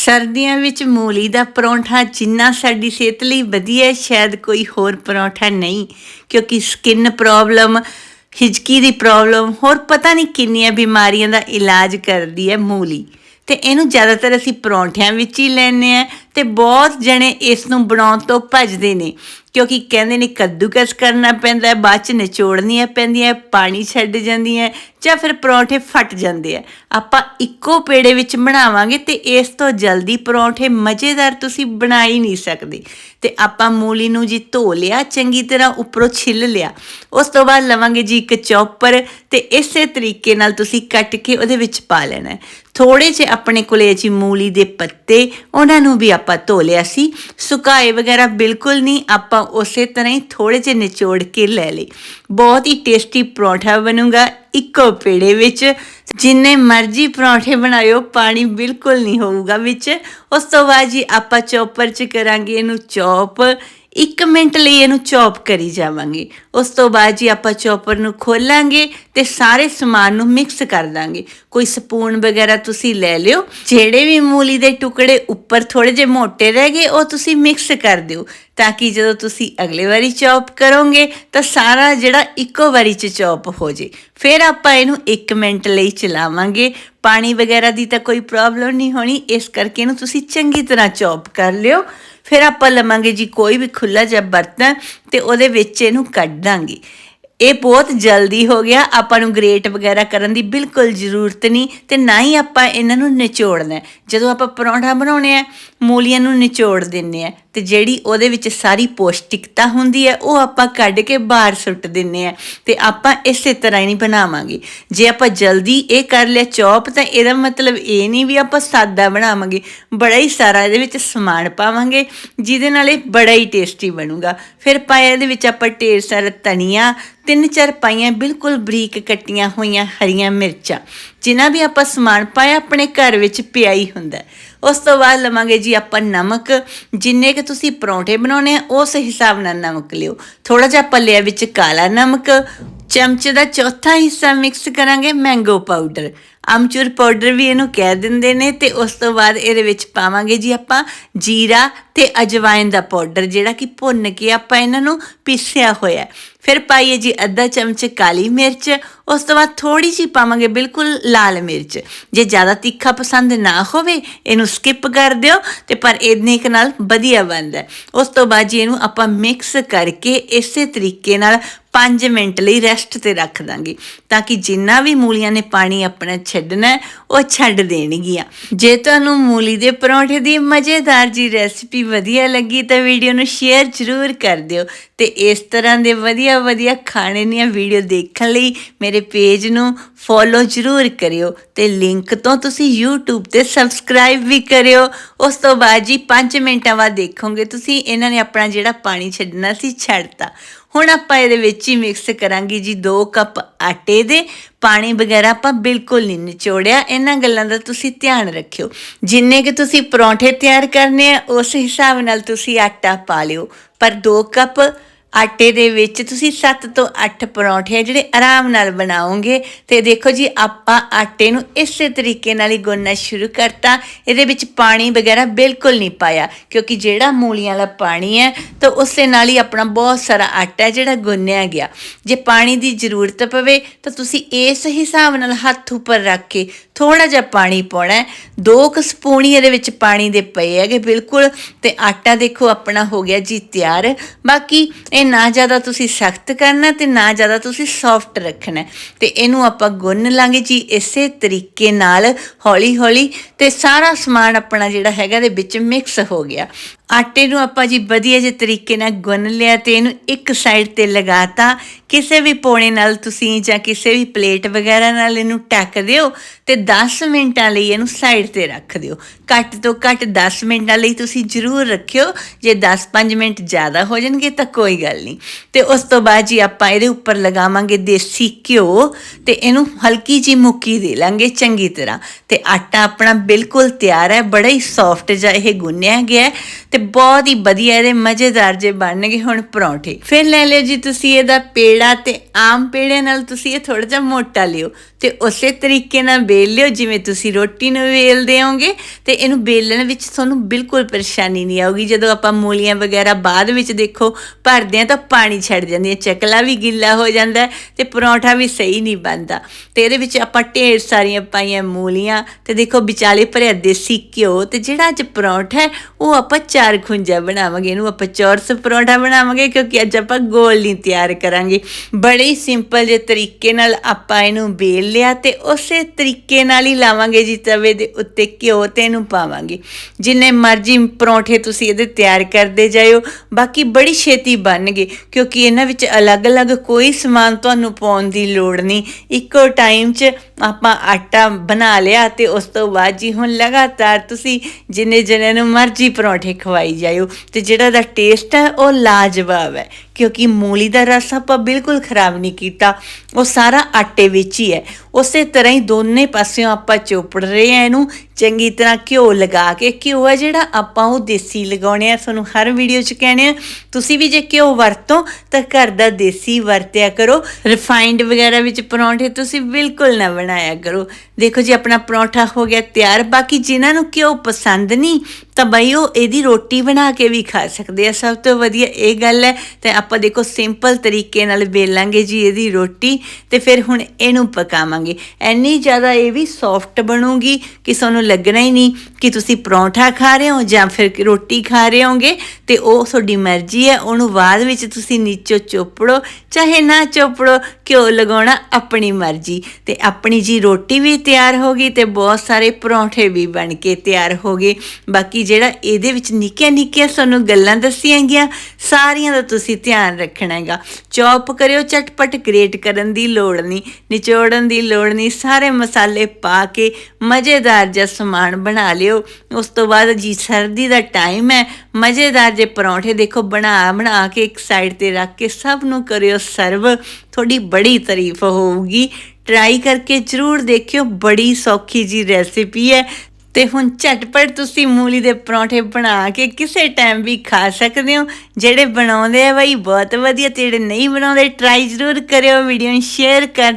ਸਰਦੀਆਂ ਵਿੱਚ ਮੂਲੀ ਦਾ ਪਰੌਂਠਾ ਜਿੰਨਾ ਸਾਡੀ ਸਿਹਤ ਲਈ ਵਧੀਆ ਹੈ, ਸ਼ਾਇਦ ਕੋਈ ਹੋਰ ਪਰੌਂਠਾ ਨਹੀਂ, ਕਿਉਂਕਿ ਸਕਿਨ ਪ੍ਰੋਬਲਮ ਹਿਜਕੀ ਦੀ ਪ੍ਰੋਬਲਮ ਹੋਰ ਪਤਾ ਨਹੀਂ ਕਿੰਨੀਆਂ ਬਿਮਾਰੀਆਂ ਦਾ ਇਲਾਜ ਕਰਦੀ ਹੈ ਮੂਲੀ। ਤੇ ਇਹਨੂੰ ਜ਼ਿਆਦਾਤਰ ਅਸੀਂ ਪਰੌਂਠਿਆਂ ਵਿੱਚ ਹੀ ਲੈਂਦੇ ਆ ਤੇ ਬਹੁਤ ਜਣੇ ਇਸ ਨੂੰ ਬਣਾਉਣ ਤੋਂ ਭੱਜਦੇ ਨੇ। ਕਿਉਂਕਿ ਕਹਿੰਦੇ ਨੇ ਕੱਦੂਕਸ ਕਰਨਾ ਪੈਂਦਾ ਹੈ, ਬਾਅਦ ਚ ਨਿਚੋੜਨੀਆਂ ਪੈਂਦੀਆਂ ਪਾਣੀ ਛੱਡ ਜਾਂਦੀਆਂ ਜਾਂ ਫਿਰ ਪਰੌਂਠੇ ਫਟ ਜਾਂਦੇ ਆ ਆਪਾਂ ਇੱਕੋ ਪੇੜੇ ਵਿੱਚ ਬਣਾਵਾਂਗੇ ਤੇ ਇਸ ਤੋਂ ਜਲਦੀ ਪਰੌਂਠੇ ਮਜ਼ੇਦਾਰ ਤੁਸੀਂ ਬਣਾ ਹੀ ਨਹੀਂ ਸਕਦੇ। ਤੇ ਆਪਾਂ ਮੂਲੀ ਨੂੰ ਜੀ ਧੋ ਲਿਆ, ਚੰਗੀ ਤਰ੍ਹਾਂ ਉੱਪਰੋਂ ਛਿੱਲ ਲਿਆ। ਉਸ ਤੋਂ ਬਾਅਦ ਲਵਾਂਗੇ ਜੀ ਇੱਕ ਚੌਪਰ ਤੇ ਇਸੇ ਤਰੀਕੇ ਨਾਲ ਤੁਸੀਂ ਕੱਟ ਕੇ ਉਹਦੇ ਵਿੱਚ ਪਾ ਲੈਣਾ ਥੋੜੇ ਜਿਹੇ ਆਪਣੇ ਕੋਲੇ ਜੀ ਮੂਲੀ ਦੇ ਪੱਤੇ, ਉਹਨਾਂ ਨੂੰ ਵੀ ਆਪਾਂ ਧੋ ਲਿਆ ਸੀ। ਸੁਕਾਏ ਵਗੈਰਾ ਬਿਲਕੁਲ ਨਹੀਂ, ਆਪਾਂ ਉਸੇ ਤਰ੍ਹਾਂ ਹੀ ਥੋੜੇ ਜਿਹੇ ਨਿਚੋੜ ਕੇ ਲੈ ਲਏ। ਬਹੁਤ ਹੀ ਟੇਸਟੀ ਪਰੌਂਠਾ ਬਣੂਗਾ ਇੱਕੋ ਪੇੜੇ ਵਿੱਚ। ਜਿੰਨੇ ਮਰਜ਼ੀ ਪਰੌਂਠੇ ਬਣਾਇਓ, ਪਾਣੀ ਬਿਲਕੁਲ ਨਹੀਂ ਹੋਊਗਾ ਵਿੱਚ। ਉਸ ਤੋਂ ਬਾਅਦ ਜੀ ਆਪਾਂ ਚੌਪਰ 'ਚ ਕਰਾਂਗੇ ਇਹਨੂੰ ਚੌਪ। 1 ਮਿੰਟ ਲਈ ਇਹਨੂੰ ਚੌਪ ਕਰੀ ਜਾਵਾਂਗੇ। ਉਸ ਤੋਂ ਬਾਅਦ ਜੀ ਆਪਾਂ ਚੌਪਰ ਨੂੰ ਖੋਲਾਂਗੇ ਤੇ ਸਾਰੇ ਸਮਾਨ ਨੂੰ ਮਿਕਸ ਕਰ ਦਾਂਗੇ। ਕੋਈ ਸਪੂਨ ਵਗੈਰਾ ਤੁਸੀਂ ਲੈ ਲਿਓ। ਜਿਹੜੇ ਵੀ ਮੂਲੀ ਦੇ ਟੁਕੜੇ ਉੱਪਰ ਥੋੜੇ ਜਿਹੇ ਮੋٹے ਰਹਿ ਗਏ, ਉਹ ਤੁਸੀਂ ਮਿਕਸ ਕਰ ਦਿਓ। ਤਾਂ ਕਿ ਜਦੋਂ ਤੁਸੀਂ ਅਗਲੇ ਵਾਰੀ ਚੌਪ ਕਰੋਗੇ, ਤਾਂ ਸਾਰਾ ਜਿਹੜਾ ਇੱਕੋ ਵਾਰੀ ਚ ਚੌਪ ਹੋ ਜੇ। ਫਿਰ ਆਪਾਂ ਇਹਨੂੰ 1 ਮਿੰਟ ਲਈ ਚਲਾਵਾਂਗੇ। ਪਾਣੀ ਵਗੈਰਾ ਦੀ ਤਾਂ ਕੋਈ ਪ੍ਰੋਬਲਮ ਨਹੀਂ ਹੋਣੀ। ਇਸ ਕਰਕੇ ਇਹਨੂੰ ਤੁਸੀਂ ਚੰਗੀ ਤਰ੍ਹਾਂ ਚੌਪ ਕਰ ਲਿਓ। ਫਿਰ ਆਪਾਂ ਲਵਾਂਗੇ ਜੀ ਕੋਈ ਵੀ ਖੁੱਲਾ ਜਿਹਾ ਬਰਤਨ ਤੇ ਉਹਦੇ ਵਿੱਚ ਇਹਨੂੰ ਕੱਢ ਦਾਂਗੇ। ਇਹ ਬਹੁਤ ਜਲਦੀ ਹੋ ਗਿਆ। ਆਪਾਂ ਨੂੰ ਗ੍ਰੇਟ ਵਗੈਰਾ ਕਰਨ ਦੀ ਬਿਲਕੁਲ ਜ਼ਰੂਰਤ ਨਹੀਂ ਤੇ ਨਾ ਹੀ ਆਪਾਂ ਇਹਨਾਂ ਨੂੰ ਨਿਚੋੜਨਾ ਜਦੋਂ ਆਪਾਂ ਪਰੌਂਠਾ ਬਣਾਉਣੇ ਆ, ਮੂਲੀਆਂ ਨੂੰ ਨਿਚੋੜ ਦਿੰਨੇ ਆ। ਤੇ ਜਿਹੜੀ ਉਹਦੇ ਵਿੱਚ ਸਾਰੀ ਪੌਸ਼ਟਿਕਤਾ ਹੁੰਦੀ ਹੈ, ਉਹ ਆਪਾਂ ਕੱਢ ਕੇ ਬਾਹਰ ਸੁੱਟ ਦਿੰਨੇ ਆ ਤੇ ਆਪਾਂ ਇਸੇ ਤਰ੍ਹਾਂ ਹੀ ਨਹੀਂ ਬਣਾਵਾਂਗੇ। ਜੇ ਆਪਾਂ ਜਲਦੀ ਇਹ ਕਰ ਲਿਆ ਚੌਪ, ਤਾਂ ਇਹਦਾ ਮਤਲਬ ਇਹ ਨਹੀਂ ਵੀ ਆਪਾਂ ਸਾਦਾ ਬਣਾਵਾਂਗੇ। ਬੜਾ ਹੀ ਸਾਰਾ ਇਹਦੇ ਵਿੱਚ ਸਮਾਨ ਪਾਵਾਂਗੇ, ਜਿਹਦੇ ਨਾਲ ਇਹ ਬੜਾ ਹੀ ਟੇਸਟੀ ਬਣੂਗਾ। ਫਿਰ ਪਾਇਆ ਇਹਦੇ ਵਿੱਚ ਆਪਾਂ ਢੇਰ ਸਾਰਾ ਧਨੀਆ, ਤਿੰਨ ਚਾਰ ਪਾਈਆਂ ਬਿਲਕੁਲ ਬਰੀਕ ਕੱਟੀਆਂ ਹੋਈਆਂ ਹਰੀਆਂ ਮਿਰਚਾਂ, ਜਿਨ੍ਹਾਂ ਵੀ ਆਪਾਂ ਸਮਾਨ ਪਾਇਆ ਆਪਣੇ ਘਰ ਵਿੱਚ ਪਿਆ ਹੀ ਹੁੰਦਾ। ਉਸ ਤੋਂ ਬਾਅਦ ਲਵਾਂਗੇ ਜੀ ਆਪਾਂ ਨਮਕ। ਜਿੰਨੇ ਕਿ ਤੁਸੀਂ ਪਰੌਂਠੇ ਬਣਾਉਣੇ ਆ, ਉਸ ਹਿਸਾਬ ਨਾਲ ਨਮਕ ਲਿਓ। ਥੋੜਾ ਜਿਹਾ ਆਪਾਂ ਵਿੱਚ ਕਾਲਾ ਨਮਕ, ਚਮਚੇ ਦਾ ਚੌਥਾ ਹਿੱਸਾ ਮਿਕਸ ਕਰਾਂਗੇ ਮੈਂਗੋ ਪਾਊਡਰ ਆਮਚੂਰ ਪਾਊਡਰ ਵੀ ਇਹਨੂੰ ਕਹਿ ਦਿੰਦੇ ਨੇ ਤੇ ਉਸ ਤੋਂ ਬਾਅਦ ਇਹਦੇ ਵਿੱਚ ਪਾਵਾਂਗੇ ਜੀ ਆਪਾਂ ਜੀਰਾ ਤੇ ਅਜਵਾਇਨ ਦਾ ਪਾਊਡਰ ਜਿਹੜਾ ਕਿ ਭੁੰਨ ਕੇ ਆਪਾਂ ਇਹਨਾਂ ਨੂੰ ਪੀਸਿਆ ਹੋਇਆ ਫਿਰ ਪਾਈਏ ਜੀ ਅੱਧਾ ਚਮਚ ਕਾਲੀ ਮਿਰਚ, ਉਸ ਤੋਂ ਬਾਅਦ ਥੋੜੀ ਜਿਹੀ ਪਾਵਾਂਗੇ ਬਿਲਕੁਲ ਲਾਲ ਮਿਰਚ। ਜੇ ਜ਼ਿਆਦਾ ਤਿੱਖਾ ਪਸੰਦ ਨਾ ਹੋਵੇ, ਇਹਨੂੰ ਸਕਿਪ ਕਰ ਦਿਓ ਤੇ ਪਰ ਇੰਨੇ ਕੁ ਨਾਲ ਵਧੀਆ ਬਣਦਾ ਉਸ ਤੋਂ ਬਾਅਦ ਜੀ ਇਹਨੂੰ ਆਪਾਂ ਮਿਕਸ ਕਰਕੇ ਇਸੇ ਤਰੀਕੇ ਨਾਲ 5 ਮਿੰਟ ਲਈ ਰੈਸਟ ਤੇ ਰੱਖ ਦਾਂਗੇ, ਤਾਂ ਕਿ ਜਿੰਨਾ ਵੀ ਮੂਲੀਆਂ ਨੇ ਪਾਣੀ ਆਪਣਾ ਛੱਡਣਾ, ਉਹ ਛੱਡ ਦੇਣਗੀਆਂ। ਜੇ ਤੁਹਾਨੂੰ ਮੂਲੀ ਦੇ ਪਰੌਂਠੇ ਦੀ ਮਜ਼ੇਦਾਰ ਜੀ ਰੈਸਿਪੀ ਵਧੀਆ ਲੱਗੀ, ਤਾਂ ਵੀਡੀਓ ਨੂੰ ਸ਼ੇਅਰ ਜ਼ਰੂਰ ਕਰ ਦਿਓ। ਤੇ ਇਸ ਤਰ੍ਹਾਂ ਦੇ ਵਧੀਆ ਵਧੀਆ ਖਾਣੇ ਦੀਆਂ ਵੀਡੀਓ ਦੇਖਣ ਲਈ ਮੇਰੇ ਪੇਜ ਨੂੰ ਫੋਲੋ ਜ਼ਰੂਰ ਕਰਿਓ ਤੇ ਲਿੰਕ ਤੋਂ ਤੁਸੀਂ YouTube ਤੇ ਸਬਸਕ੍ਰਾਈਬ ਵੀ ਕਰਿਓ। ਉਸ ਤੋਂ ਬਾਅਦ ਜੀ 5 ਮਿੰਟਾਂ ਬਾਅਦ ਦੇਖੋਗੇ ਤੁਸੀਂ, ਇਹਨਾਂ ਨੇ ਆਪਣਾ ਜਿਹੜਾ ਪਾਣੀ ਛੱਡਣਾ ਸੀ, ਛੱਡਤਾ। ਹੁਣ ਆਪਾਂ ਇਹਦੇ ਵਿੱਚ ਹੀ ਮਿਕਸ ਕਰਾਂਗੇ ਜੀ 2 ਕੱਪ ਆਟੇ ਦੇ। ਪਾਣੀ ਵਗੈਰਾ ਆਪਾਂ ਬਿਲਕੁਲ ਨਹੀਂ ਨਿਚੋੜਿਆ। ਇਹਨਾਂ ਗੱਲਾਂ ਦਾ ਤੁਸੀਂ ਧਿਆਨ ਰੱਖਿਓ। ਜਿੰਨੇ ਕਿ ਤੁਸੀਂ ਪਰੌਂਠੇ ਤਿਆਰ ਕਰਨੇ ਆ, ਉਸ ਹਿਸਾਬ ਨਾਲ ਤੁਸੀਂ ਆਟਾ ਪਾ ਲਿਓ। ਪਰ 2 ਕੱਪ ਆਟੇ ਦੇ ਵਿੱਚ ਤੁਸੀਂ 7 ਤੋਂ 8 ਪਰੌਂਠੇ ਆ ਜਿਹੜੇ ਆਰਾਮ ਨਾਲ ਬਣਾਓਗੇ ਤੇ ਦੇਖੋ ਜੀ, ਆਪਾਂ ਆਟੇ ਨੂੰ ਇਸੇ ਤਰੀਕੇ ਨਾਲ ਹੀ ਗੁੰਨਣਾ ਸ਼ੁਰੂ ਕਰਤਾ। ਇਹਦੇ ਵਿੱਚ ਪਾਣੀ ਵਗੈਰਾ ਬਿਲਕੁਲ ਨਹੀਂ ਪਾਇਆ, ਕਿਉਂਕਿ ਜਿਹੜਾ ਮੂਲੀਆਂ ਵਾਲਾ ਪਾਣੀ ਹੈ, ਤਾਂ ਉਸੇ ਨਾਲ ਹੀ ਆਪਣਾ ਬਹੁਤ ਸਾਰਾ ਆਟਾ ਹੈ ਜਿਹੜਾ ਗੁੰਨਿਆ ਗਿਆ। ਜੇ ਪਾਣੀ ਦੀ ਜ਼ਰੂਰਤ ਪਵੇ, ਤਾਂ ਤੁਸੀਂ ਇਸ ਹਿਸਾਬ ਨਾਲ ਹੱਥ ਉੱਪਰ ਰੱਖ ਕੇ ਥੋੜਾ ਜਿਹਾ ਪਾਣੀ ਪਾਉਣਾ ਦੋ ਕੁ ਸਪੂਨ ਹੀ ਇਹਦੇ ਵਿੱਚ ਪਾਣੀ ਦੇ ਪਏ ਹੈਗੇ ਬਿਲਕੁਲ, ਤੇ ਆਟਾ ਦੇਖੋ ਆਪਣਾ ਹੋ ਗਿਆ ਜੀ ਤਿਆਰ। ਬਾਕੀ ਇਹ ਨਾ ਜ਼ਿਆਦਾ ਤੁਸੀਂ ਸਖਤ ਕਰਨਾ ਤੇ ਨਾ ਜ਼ਿਆਦਾ ਤੁਸੀਂ ਸੌਫਟ ਰੱਖਣਾ ਹੈ। ਤੇ ਇਹਨੂੰ ਆਪਾਂ ਗੁੰਨ ਲਾਂਗੇ ਜੀ ਇਸੇ ਤਰੀਕੇ ਨਾਲ ਹੌਲੀ ਹੌਲੀ ਤੇ ਸਾਰਾ ਸਮਾਨ ਆਪਣਾ ਜਿਹੜਾ ਹੈਗਾ ਦੇ ਵਿੱਚ ਮਿਕਸ ਹੋ ਗਿਆ ਆਟੇ ਨੂੰ ਆਪਾਂ ਜੀ ਵਧੀਆ ਜਿਹੇ ਤਰੀਕੇ ਨਾਲ ਗੁੰਨ ਲਿਆ ਤੇ ਇਹਨੂੰ ਇੱਕ ਸਾਈਡ ਤੇ ਲਗਾਤਾ ਕਿਸੇ ਵੀ ਪੋਣੇ ਨਾਲ ਤੁਸੀਂ ਜਾਂ ਕਿਸੇ ਵੀ ਪਲੇਟ ਵਗੈਰਾ ਨਾਲ ਇਹਨੂੰ ਢੱਕ ਦਿਓ ਤੇ 10 ਮਿੰਟਾਂ ਲਈ ਇਹਨੂੰ ਸਾਈਡ ਤੇ ਰੱਖ ਦਿਓ। ਘੱਟ ਤੋਂ ਘੱਟ 10 ਮਿੰਟਾਂ ਲਈ ਤੁਸੀਂ ਜ਼ਰੂਰ ਰੱਖਿਓ। ਜੇ 10-5 ਮਿੰਟ ਜ਼ਿਆਦਾ ਹੋ ਜਾਣਗੇ ਤਾਂ ਕੋਈ ਗੱਲ ਨਹੀਂ। ਤੇ ਉਸ ਤੋਂ ਬਾਅਦ ਜੀ ਆਪਾਂ ਇਹਦੇ ਉੱਪਰ ਲਗਾਵਾਂਗੇ ਦੇਸੀ ਘਿਓ ਤੇ ਇਹਨੂੰ ਹਲਕੀ ਜੀ ਮੁੱਕੀ ਦੇ ਲਾਂਗੇ ਚੰਗੀ ਤਰ੍ਹਾਂ। ਤੇ ਆਟਾ ਆਪਣਾ ਬਿਲਕੁਲ ਤਿਆਰ ਹੈ, ਬੜਾ ਹੀ ਸੌਫਟ ਜਿਹਾ ਇਹ ਗੁੰਨਿਆ ਗਿਆ ਹੈ ਤੇ ਬਹੁਤ ਹੀ ਵਧੀਆ ਇਹਦੇ ਮਜ਼ੇਦਾਰ ਜੇ ਬਣਨਗੇ ਹੁਣ ਪਰੌਂਠੇ। ਫਿਰ ਲੈ ਲਿਓ ਜੀ ਤੁਸੀਂ ਇਹਦਾ ਪੇੜਾ ਤੇ ਆਮ ਪੇੜੇ ਨਾਲ ਤੁਸੀਂ ਇਹ ਥੋੜਾ ਜਿਹਾ ਮੋਟਾ ਲਿਓ। ਤੇ ਉਸੇ ਤਰੀਕੇ ਨਾਲ ਵੇਲ ਲਿਓ, ਜਿਵੇਂ ਤੁਸੀਂ ਰੋਟੀ ਨੂੰ ਵੇਲਦੇ ਹੋਗੇ ਤੇ ਇਹਨੂੰ ਵੇਲਣ ਵਿੱਚ ਤੁਹਾਨੂੰ ਬਿਲਕੁਲ ਪਰੇਸ਼ਾਨੀ ਨਹੀਂ ਆਊਗੀ। ਜਦੋਂ ਆਪਾਂ ਮੂਲੀਆਂ ਵਗੈਰਾ ਬਾਅਦ ਵਿੱਚ ਦੇਖੋ ਭਰਦੇ ਆ ਤਾਂ ਪਾਣੀ ਛੱਡ ਜਾਂਦੀਆਂ ਚਕਲਾ ਵੀ ਗਿੱਲਾ ਹੋ ਜਾਂਦਾ ਹੈ ਤੇ ਪਰੌਂਠਾ ਵੀ ਸਹੀ ਨਹੀਂ ਬਣਦਾ। ਤੇ ਇਹਦੇ ਵਿੱਚ ਆਪਾਂ ਢੇਰ ਸਾਰੀਆਂ ਪਾਈਆਂ ਮੂਲੀਆਂ ਤੇ ਦੇਖੋ ਵਿਚਾਲੇ ਭਰਿਆ ਦੇਸੀ ਘਿਓ ਤੇ ਜਿਹੜਾ ਅੱਜ ਪਰੌਂਠਾ ਹੈ, ਉਹ ਆਪਾਂ ਚਾਰ ਖੁੰਜਾ ਬਣਾਵਾਂਗੇ। ਇਹਨੂੰ ਆਪਾਂ ਚੌਰਸ ਪਰੌਂਠਾ ਬਣਾਵਾਂਗੇ ਕਿਉਂਕਿ ਅੱਜ ਆਪਾਂ ਗੋਲ ਨਹੀਂ ਤਿਆਰ ਕਰਾਂਗੇ। ਬੜੇ ਹੀ ਸਿੰਪਲ ਜੇ ਤਰੀਕੇ ਨਾਲ ਆਪਾਂ ਇਹਨੂੰ ਵੇਲ ਲਿਆ ਤੇ ਉਸੇ ਤਰੀਕੇ ਨਾਲ ਹੀ ਲਾਵਾਂਗੇ ਜੀ, ਤਵੇ ਦੇ ਉੱਤੇ ਘਿਓ ਤੇ ਇਹਨੂੰ ਪਾਵਾਂਗੇ। ਜਿੰਨੇ ਮਰਜ਼ੀ ਪਰੌਂਠੇ ਤੁਸੀਂ ਇਹਦੇ ਤਿਆਰ ਕਰਦੇ ਜਾਇਓ, ਬਾਕੀ ਬੜੀ ਛੇਤੀ ਬਣਨਗੇ, ਕਿਉਂਕਿ ਇਹਨਾਂ ਵਿੱਚ ਅਲੱਗ-ਅਲੱਗ ਕੋਈ ਸਮਾਨ ਤੁਹਾਨੂੰ ਪਾਉਣ ਦੀ ਲੋੜ ਨਹੀਂ। ਇੱਕੋ ਟਾਈਮ 'ਚ ਆਪਾਂ ਆਟਾ ਬਣਾ ਲਿਆ ਤੇ ਉਸ ਤੋਂ ਬਾਅਦ ਜੀ ਹੁਣ ਲਗਾਤਾਰ ਤੁਸੀਂ ਜਿੰਨੇ ਜਣਿਆਂ ਨੂੰ ਮਰਜ਼ੀ ਪਰੌਂਠੇ ਖਵਾਈ ਜਾਇਓ ਤੇ ਜਿਹੜਾ ਦਾ ਟੇਸਟ ਹੈ ਉਹ ਲਾਜਵਾਬ ਹੈ। ਕਿਉਂਕਿ ਮੂਲੀ ਦਾ ਰਸ ਆਪਾਂ ਬਿਲਕੁਲ ਖਰਾਬ ਨਹੀਂ ਕੀਤਾ। ਉਹ ਸਾਰਾ ਆਟੇ ਵਿੱਚ ਹੀ ਹੈ। ਉਸੇ ਤਰ੍ਹਾਂ ਹੀ ਦੋਨੇ ਪਾਸਿਓਂ ਆਪਾਂ ਚੋਪੜ ਰਹੇ ਆ ਇਹਨੂੰ। ਚੰਗੀ ਤਰ੍ਹਾਂ ਘਿਓ ਲਗਾ ਕੇ। ਘਿਓ ਹੈ ਜਿਹੜਾ ਆਪਾਂ ਉਹ ਦੇਸੀ ਲਗਾਉਣੇ ਆ। ਤੁਹਾਨੂੰ ਹਰ ਵੀਡੀਓ 'ਚ ਕਹਿੰਦੇ ਆ। ਤੁਸੀਂ ਵੀ ਜੇ ਘਿਓ ਵਰਤੋ, ਤਾਂ ਘਰ ਦਾ ਦੇਸੀ ਵਰਤਿਆ ਕਰੋ। ਰਿਫਾਈਨਡ ਵਗੈਰਾ ਵਿੱਚ ਪਰੌਂਠੇ ਤੁਸੀਂ ਬਿਲਕੁਲ ਨਾ ਬਣਾਇਆ ਕਰੋ। ਦੇਖੋ ਜੀ, ਆਪਣਾ ਪਰੌਂਠਾ ਹੋ ਗਿਆ ਤਿਆਰ। ਬਾਕੀ ਜਿਨ੍ਹਾਂ ਨੂੰ ਘਿਓ ਪਸੰਦ ਨਹੀਂ ਤਾਂ ਬਈ ਉਹ ਇਹਦੀ ਰੋਟੀ ਬਣਾ ਕੇ ਵੀ ਖਾ ਸਕਦੇ ਆ। ਸਭ ਤੋਂ ਵਧੀਆ ਇਹ ਗੱਲ ਹੈ, ਤੇ ਆਪਾਂ ਦੇਖੋ ਸਿੰਪਲ ਤਰੀਕੇ ਨਾਲ ਬੇਲਾਂਗੇ ਜੀ ਇਹਦੀ ਰੋਟੀ, ਤੇ ਫਿਰ ਹੁਣ ਇਹਨੂੰ ਪਕਾਵਾਂਗੇ। ਐਨੀ ਜ਼ਿਆਦਾ ਇਹ ਵੀ ਸੌਫਟ ਬਣੂਗੀ ਕਿ ਤੁਹਾਨੂੰ ਲੱਗਣਾ ਹੀ ਨਹੀਂ ਕਿ ਤੁਸੀਂ ਪਰੌਂਠਾ ਖਾ ਰਹੇ ਹੋ ਜਾਂ ਫਿਰ ਰੋਟੀ ਖਾ ਰਹੇ ਹੋਗੇ, ਤੇ ਉਹ ਤੁਹਾਡੀ ਮਰਜ਼ੀ ਹੈ, ਉਹਨੂੰ ਬਾਅਦ ਵਿੱਚ ਤੁਸੀਂ ਨੀਚੋ ਚੋਪੜੋ, ਚਾਹੇ ਨਾ ਚੋਪੜੋ, ਘਿਓ ਲਗਾਉਣਾ ਆਪਣੀ ਮਰਜ਼ੀ। ਤੇ ਆਪਣੀ ਜੀ ਰੋਟੀ ਵੀ ਤਿਆਰ ਹੋ ਗਈ ਤੇ ਬਹੁਤ ਸਾਰੇ ਪਰੌਂਠੇ ਵੀ ਬਣ ਕੇ ਤਿਆਰ ਹੋ ਗਏ। ਬਾਕੀ ਜਿਹੜਾ ਇਹਦੇ ਵਿੱਚ ਨਿੱਕੀਆਂ ਨਿੱਕੀਆਂ ਤੁਹਾਨੂੰ ਗੱਲਾਂ ਦੱਸੀਆਂ ਗਿਆ ਸਾਰੀਆਂ ਦਾ ਤੁਸੀਂ ਧਿਆਨ ਰੱਖਣਾ ਹੈਗਾ। ਚੌਪ ਕਰਿਓ ਚਟਪਟ ਗ੍ਰੇਟ ਕਰਨ ਦੀ ਲੋੜ ਨਹੀਂ, ਨਿਚੋੜਨ ਦੀ ਲੋੜ ਨਹੀਂ, ਸਾਰੇ ਮਸਾਲੇ ਪਾ ਕੇ ਮਜ਼ੇਦਾਰ ਜਿਹਾ ਸਮਾਨ ਬਣਾ ਲਿਓ। ਉਸ ਤੋਂ ਬਾਅਦ ਜੀ ਸਰਦੀ ਦਾ ਟਾਈਮ ਹੈ, ਮਜ਼ੇਦਾਰ ਜੇ ਪਰੌਂਠੇ ਦੇਖੋ, ਬਣਾ ਬਣਾ ਕੇ ਇੱਕ ਸਾਈਡ ਤੇ ਰੱਖ ਕੇ ਸਭ ਨੂੰ ਕਰਿਓ ਸਰਵ ਤੁਹਾਡੀ ਬੜੀ ਤਾਰੀਫ ਹੋਊਗੀ। ਟਰਾਈ ਕਰਕੇ ਜਰੂਰ ਦੇਖਿਓ, ਬੜੀ ਸੌਖੀ ਜੀ ਰੈਸਿਪੀ ਹੈ। ਤੇ ਹੁਣ ਝਟਪਟ ਤੁਸੀਂ ਮੂਲੀ ਦੇ ਪਰੌਂਠੇ ਬਣਾ ਕੇ ਕਿਸੇ ਟਾਈਮ ਵੀ ਖਾ ਸਕਦੇ ਹੋ। ਜਿਹੜੇ ਬਣਾਉਂਦੇ ਆ ਬਈ, ਬਹੁਤ ਵਧੀਆ, ਤੇ ਜਿਹੜੇ ਨਹੀਂ ਬਣਾਉਂਦੇ ਟਰਾਈ ਜ਼ਰੂਰ ਕਰਿਓ ਵੀਡੀਓ ਨੂੰ ਸ਼ੇਅਰ ਕਰ